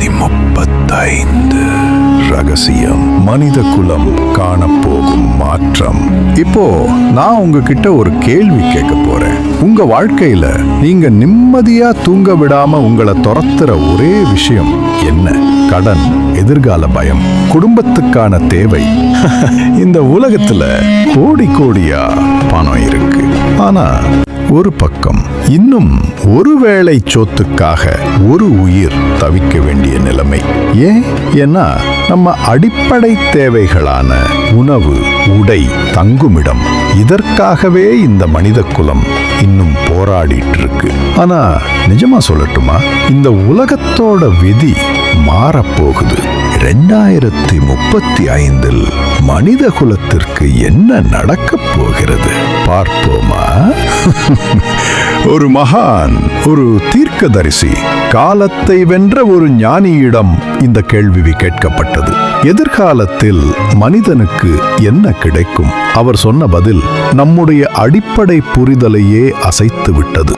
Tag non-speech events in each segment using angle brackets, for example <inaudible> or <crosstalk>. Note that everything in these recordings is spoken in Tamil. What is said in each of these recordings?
இரண்டாயிரத்தி முப்பத்தைந்து. ரகசியம். மனித குலம் காணப்போகும் மாற்றம். இப்போ நான் உங்ககிட்ட ஒரு கேள்வி கேட்க போறேன். உங்க வாழ்க்கையில நீங்க நிம்மதியா தூங்க விடாம உங்களை துரத்துற ஒரே விஷயம் என்ன? கடன் எதிர்கால பயம் குடும்பத்துக்கான தேவை. <laughs> இந்த உலகத்துல கோடி கோடியா பணம் இருக்கு. ஆனா ஒரு பக்கம் இன்னும் ஒருவேளை சொத்துக்காக ஒரு உயிர் தவிக்க வேண்டிய நிலைமை. ஏன்? ஏன்னா நம்ம அடிப்படை தேவைகளான உணவு உடை தங்குமிடம். இதற்காகவே இந்த மனித குலம் இன்னும் போராடிட்டு இருக்கு ஆனா நிஜமா சொல்லட்டுமா? இந்த உலகத்தோட விதி மாறப்போகுது. ரெண்டாயிரத்தி முப்பத்தி ஐந்தில் மனித குலத்திற்கு என்ன நடக்கப் போகிறது? பார்ப்போமா? <laughs> ஒரு மகான் ஒரு தீர்க்கதரிசி காலத்தை வென்ற ஒரு ஞானியிடம் இந்த கேள்வி கேட்கப்பட்டது. எதிர்காலத்தில் மனிதனுக்கு என்ன கிடைக்கும்? அவர் சொன்ன பதில் நம்முடைய அடிப்படை புரிதலையே அசைத்து விட்டது.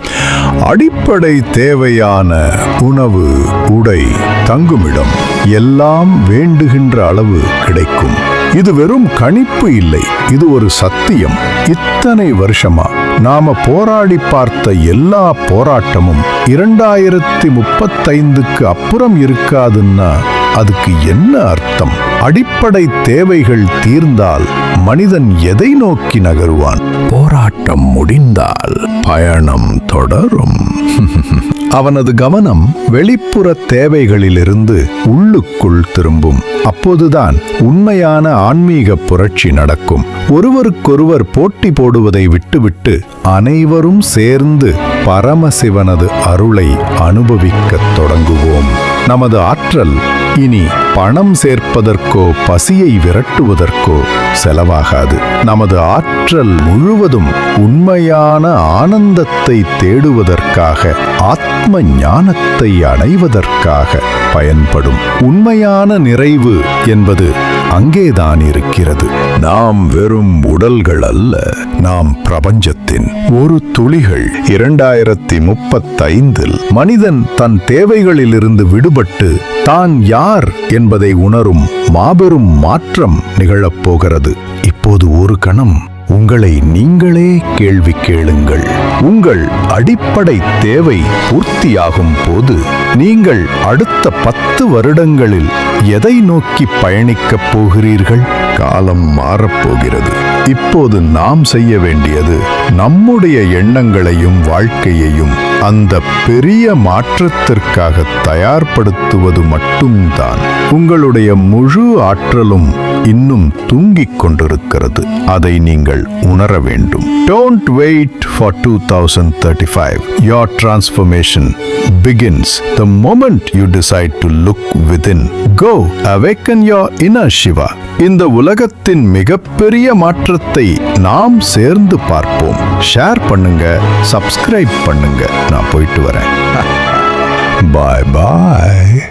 <laughs> அடிப்படை தேவையான உணவு உடை தங்குமிடம். எல்லாம் வேண்டுகின்ற அளவு கிடைக்கும். இது வெறும் கணிப்பு இல்லை. இது ஒரு சத்தியம். இத்தனை வருஷமா நாம போராடி பார்த்த எல்லா போராட்டமும் இரண்டாயிரத்தி முப்பத்தைந்துக்கு அப்புறம் இருக்காதுன்னா அதுக்கு என்ன அர்த்தம்? அடிப்படை தேவைகள் தீர்ந்தால் மனிதன் எதை நோக்கி நகருவான்? போராட்டம் முடிந்தால் பயணம் தொடரும். <laughs> அவனது கவனம் வெளிப்புற தேவைகளிலிருந்து உள்ளுக்குள் திரும்பும். அப்போதுதான் உண்மையான ஆன்மீக புரட்சி நடக்கும். ஒருவருக்கொருவர் போட்டி போடுவதை விட்டுவிட்டு அனைவரும் சேர்ந்து பரமசிவனது அருளை அனுபவிக்கத் தொடங்குவோம். நமது ஆற்றல் இனி பணம் சேர்ப்பதற்கோ பசியை விரட்டுவதற்கோ செலவாகாது. நமது ஆற்றல் முழுவதும் உண்மையான ஆனந்தத்தை தேடுவதற்காக ஆத்ம ஞானத்தை அடைவதற்காக பயன்படும். உண்மையான நிறைவு என்பது அங்கேதான் இருக்கிறது. நாம் வெறும் உடல்கள் அல்ல நாம் பிரபஞ்சத்தின் ஒரு துளிகள். இரண்டாயிரத்தி முப்பத்தைந்தில் மனிதன் தன் தேவைகளிலிருந்து விடுபட்டு தான் யார் என்பதை உணரும் மாபெரும் மாற்றம் நிகழப்போகிறது. இப்போது ஒரு கணம் உங்களை நீங்களே கேள்வி கேளுங்கள். உங்கள் அடிப்படை தேவை பூர்த்தியாகும் போது நீங்கள் அடுத்த பத்து வருடங்களில் எதை நோக்கி பயணிக்கப் போகிறீர்கள்? காலம் மாறப்போகிறது. இப்போது நாம் செய்ய வேண்டியது நம்முடைய எண்ணங்களையும் வாழ்க்கையையும் அந்த பெரிய மாற்றத்திற்காக தயார்படுத்துவது மட்டும்தான். உங்களுடைய முழு ஆற்றலும் இன்னும் தூங்கிக் கொண்டிருக்கிறது. அதை நீங்கள் உணர வேண்டும். Don't wait for two thousand thirty five your transformation begins the moment you decide to look within go awaken your inner Shiva இந்த உலகத்தின் மிகப்பெரிய மாற்றத்தை நாம் சேர்ந்து பார்ப்போம். ஷேர் பண்ணுங்க சப்ஸ்கிரைப் பண்ணுங்க. நான் போயிட்டு வரேன். <laughs> பாய் பாய்